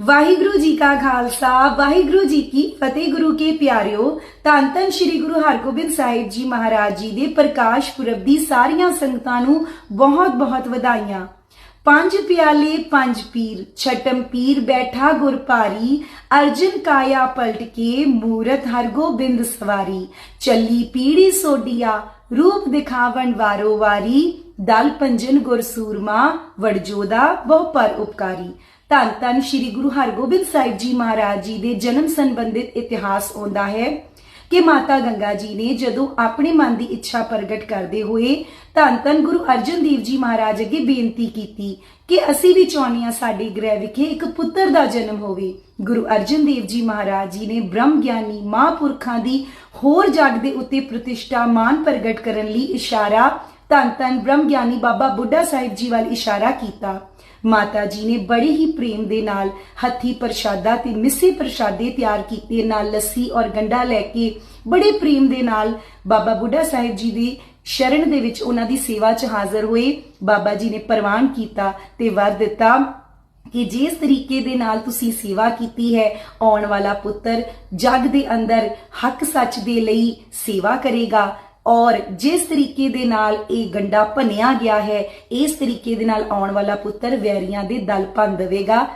ਵਾਹਿਗੁਰੂ ਜੀ ਕਾ ਖਾਲਸਾ, ਵਾਹਿਗੁਰੂ ਜੀ ਕੀ ਫਤਿਹ ਗੁਰੂ ਕੇ ਪਿਆਰਿਓ। ਧੰਨ ਧੰਨ ਸ੍ਰੀ ਗੁਰੂ ਹਰਗੋਬਿੰਦ ਸਾਹਿਬ ਜੀ ਮਹਾਰਾਜ ਜੀ ਦੇ ਪ੍ਰਕਾਸ਼ ਪੁਰਬ ਦੀ ਸਾਰੀਆਂ ਸੰਗਤਾਂ ਨੂੰ ਬਹੁਤ ਬਹੁਤ ਵਧਾਈਆਂ। ਪੰਜ ਪਿਆਲੇ, ਪੰਜ ਪੀਰ, ਛਟਮ ਪੀਰ ਬੈਠਾ ਗੁਰ ਭਾਰੀ, ਅਰਜਨ ਕਾਇਆ ਪਲਟ ਕੇ ਮੂਰਤ ਹਰਗੋਬਿੰਦ ਸਵਾਰੀ। ਚੱਲੀ ਪੀੜੀ ਸੋਡੀਆ ਰੂਪ ਦਿਖਾਵਣ ਵਾਰੋ ਵਾਰੀ ਦਲ ਪੰਜਨ ਗੁਰ ਸੂਰਮਾ, ਵੜਜੋਦਾ, ਬਹੁ ਪਰ ਉਪਕਾਰੀ। ਧੰਨ ਧੰਨ ਸ੍ਰੀ ਗੁਰੂ ਹਰਗੋਬਿੰਦ ਸਾਹਿਬ ਜੀ ਮਹਾਰਾਜ ਜੀ ਦੇ ਜਨਮ ਸੰਬੰਧਿਤ ਇਤਿਹਾਸ ਆਉਂਦਾ ਹੈ ਕਿ ਮਾਤਾ ਗੰਗਾ ਜੀ ਨੇ ਜਦੋਂ ਆਪਣੇ ਮਨ ਦੀ ਇੱਛਾ ਪ੍ਰਗਟ ਕਰਦੇ ਹੋਏ ਧੰਨ ਧੰਨ ਗੁਰੂ ਅਰਜਨ ਦੇਵ ਜੀ ਮਹਾਰਾਜ ਅੱਗੇ ਬੇਨਤੀ ਕੀਤੀ ਕਿ ਅਸੀਂ ਵੀ ਚਾਹੁੰਦੇ ਹਾਂ ਸਾਡੇ ਗ੍ਰਹਿ ਵਿਖੇ ਇੱਕ ਪੁੱਤਰ ਦਾ ਜਨਮ ਹੋਵੇ। ਗੁਰੂ ਅਰਜਨ ਦੇਵ ਜੀ ਮਹਾਰਾਜ ਜੀ ਨੇ ਬ੍ਰਹਮ ਗਿਆਨੀ ਮਹਾਂਪੁਰਖਾਂ ਦੀ ਹੋਰ ਜਗ ਦੇ ਉੱਤੇ ਪ੍ਰਤਿਸ਼ਠਾ ਮਾਨ ਪ੍ਰਗਟ ਕਰਨ ਲਈ ਇਸ਼ਾਰਾ ਧੰਨ ਧੰਨ ਬ੍ਰਹਮ ਗਿਆਨੀ ਬਾਬਾ ਬੁੱਢਾ ਸਾਹਿਬ ਜੀ ਵੱਲ ਇਸ਼ਾਰਾ ਕੀਤਾ। ਮਾਤਾ ਜੀ ਨੇ ਬੜੇ ਹੀ ਪ੍ਰੇਮ ਦੇ ਨਾਲ ਹੱਥੀ ਪ੍ਰਸ਼ਾਦਾ ਤੇ ਮਿੱਸੇ ਪ੍ਰਸ਼ਾਦੇ ਤਿਆਰ ਕੀਤੇ, ਨਾਲ ਲੱਸੀ ਔਰ ਗੰਡਾ ਲੈ ਕੇ ਬੜੇ ਪ੍ਰੇਮ ਦੇ ਨਾਲ ਬਾਬਾ ਬੁੱਢਾ ਸਾਹਿਬ ਜੀ ਦੀ ਸ਼ਰਨ ਦੇ ਵਿੱਚ ਉਹਨਾਂ ਦੀ ਸੇਵਾ 'ਚ ਹਾਜ਼ਰ ਹੋਏ। ਬਾਬਾ ਜੀ ਨੇ ਪ੍ਰਵਾਨ ਕੀਤਾ ਤੇ ਵਰ ਦਿੱਤਾ ਕਿ ਜਿਸ ਤਰੀਕੇ ਦੇ ਨਾਲ ਤੁਸੀਂ ਸੇਵਾ ਕੀਤੀ ਹੈ, ਆਉਣ ਵਾਲਾ ਪੁੱਤਰ ਜਗ ਦੇ ਅੰਦਰ ਹੱਕ ਸੱਚ ਦੇ ਲਈ ਸੇਵਾ ਕਰੇਗਾ। ਔਰ ਜਿਸ ਤਰੀਕੇ ਦੇ ਨਾਲ ਇਹ ਗੰਡਾ ਭੰਨਿਆ ਗਿਆ ਹੈ, ਇਸ ਤਰੀਕੇ ਦੇ ਨਾਲ ਆਉਣ ਵਾਲਾ ਪੁੱਤਰ ਵੈਰੀਆਂ ਦੇ ਦਲ ਭੰਨ ਦੇਵੇਗਾ।